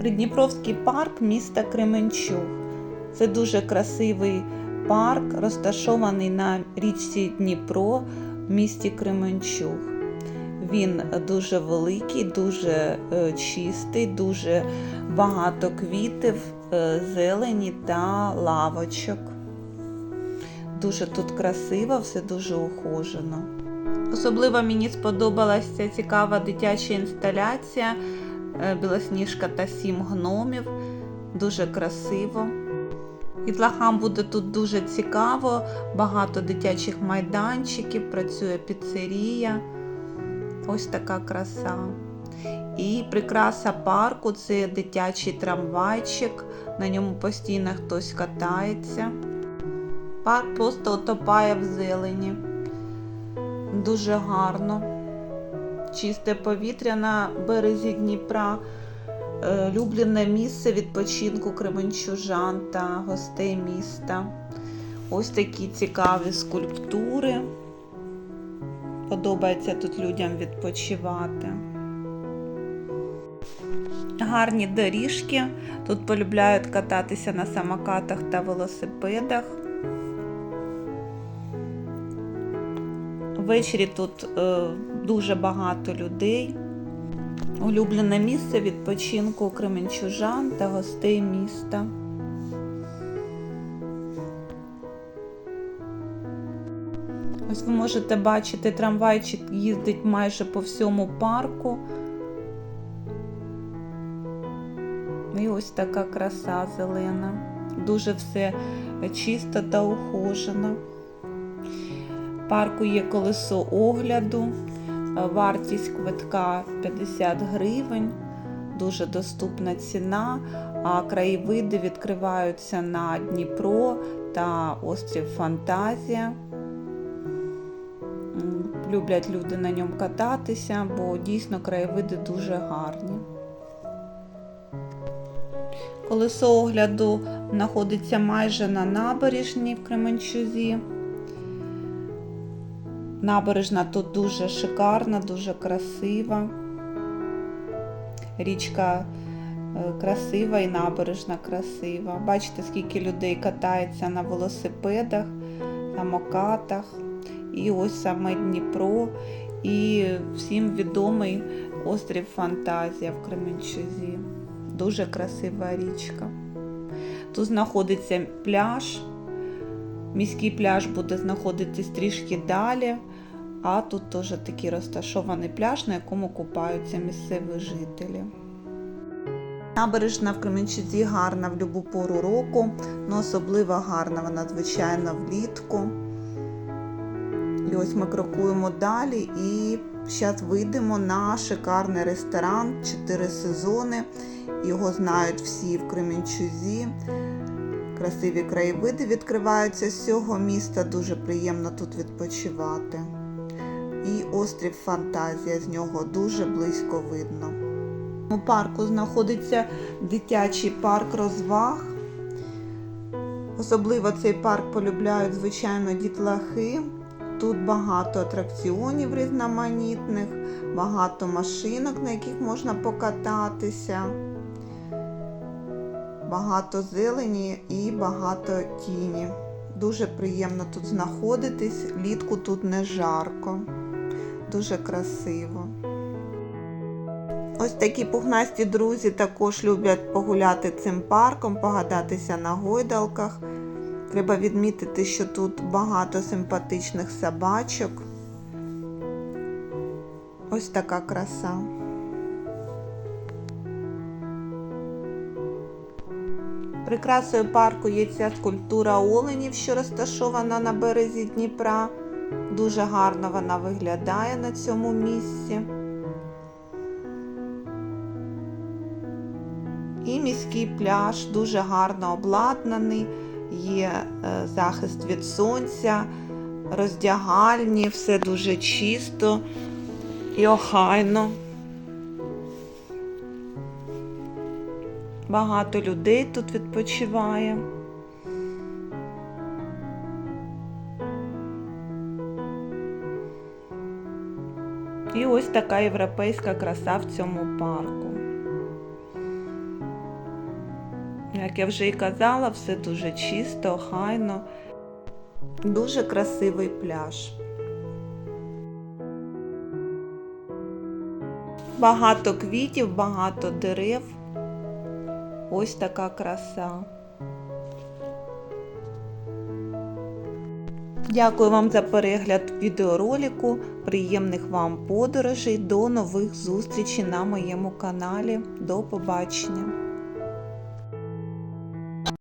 Придніпровський парк міста Кременчуг. Це дуже красивий парк, розташований на річці Дніпро в місті Кременчуг. Він дуже великий, дуже е, чистий, дуже багато квітів, е, зелені та лавочок. Дуже тут красиво, все дуже ухожено. Особливо мені сподобалася цікава дитяча інсталяція Білосніжка та сім гномів. Дуже красиво. Дітлахам буде тут дуже цікаво, багато дитячих майданчиків, працює піцерія. Ось така краса. І прикраса парку це дитячий трамвайчик, на ньому постійно хтось катається. Парк просто утопає в зелені. Дуже гарно. Чисте повітря на березі Дніпра. Е, Люблене місце відпочинку кременчужан та гостей міста. Ось такі цікаві скульптури. Подобається тут людям відпочивати. Гарні доріжки. Тут полюбляють кататися на самокатах та велосипедах. Ввечері тут е, дуже багато людей. Улюблене місце відпочинку кременчужан та гостей міста. Ось ви можете бачити, трамвайчик їздить майже по всьому парку. І ось така краса зелена. Дуже все чисто та ухожено. Парку є колесо огляду, вартість квитка 50 гривень, дуже доступна ціна, а краєвиди відкриваються на Дніпро та острів Фантазія. Люблять люди на ньому кататися, бо дійсно краєвиди дуже гарні. Колесо огляду знаходиться майже на набережній в Кременчузі. Набережна тут дуже шикарна, дуже красива. Річка е, красива і набережна красива. Бачите, скільки людей катається на велосипедах, самокатах. І ось саме Дніпро, і всім відомий острів Фантазія в Кременчузі. Дуже красива річка. Тут знаходиться пляж. Міський пляж буде знаходитись трішки далі, а тут теж такий розташований пляж, на якому купаються місцеві жителі. Набережна в Кременчуці гарна в будь-яку пору року, але особливо гарна вона, звичайно, влітку. І ось ми крокуємо далі і зараз вийдемо на шикарний ресторан, 4 сезони. Його знають всі в Кременчузі. Красиві краєвиди відкриваються з цього міста, дуже приємно тут відпочивати. І острів Фантазія з нього дуже близько видно. У парку знаходиться дитячий парк розваг. Особливо цей парк полюбляють, звичайно, дітлахи. Тут багато атракціонів різноманітних, багато машинок, на яких можна покататися багато зелені і багато тіні. Дуже приємно тут знаходитись, літку тут не жарко, дуже красиво. Ось такі пухнасті друзі також люблять погуляти цим парком, погадатися на гойдалках. Треба відмітити, що тут багато симпатичних собачок. Ось така краса. Прикрасою парку є ця скульптура оленів, що розташована на березі Дніпра. Дуже гарно вона виглядає на цьому місці. І міський пляж дуже гарно обладнаний, є е, захист від сонця, роздягальні, все дуже чисто і охайно. Багато людей тут відпочиває. І ось така європейська краса в цьому парку. Як я вже і казала, все дуже чисто, охайно. Дуже красивий пляж. Багато квітів, багато дерев. Ось така краса. Дякую вам за перегляд відеоролику. Приємних вам подорожей. До нових зустрічей на моєму каналі. До побачення!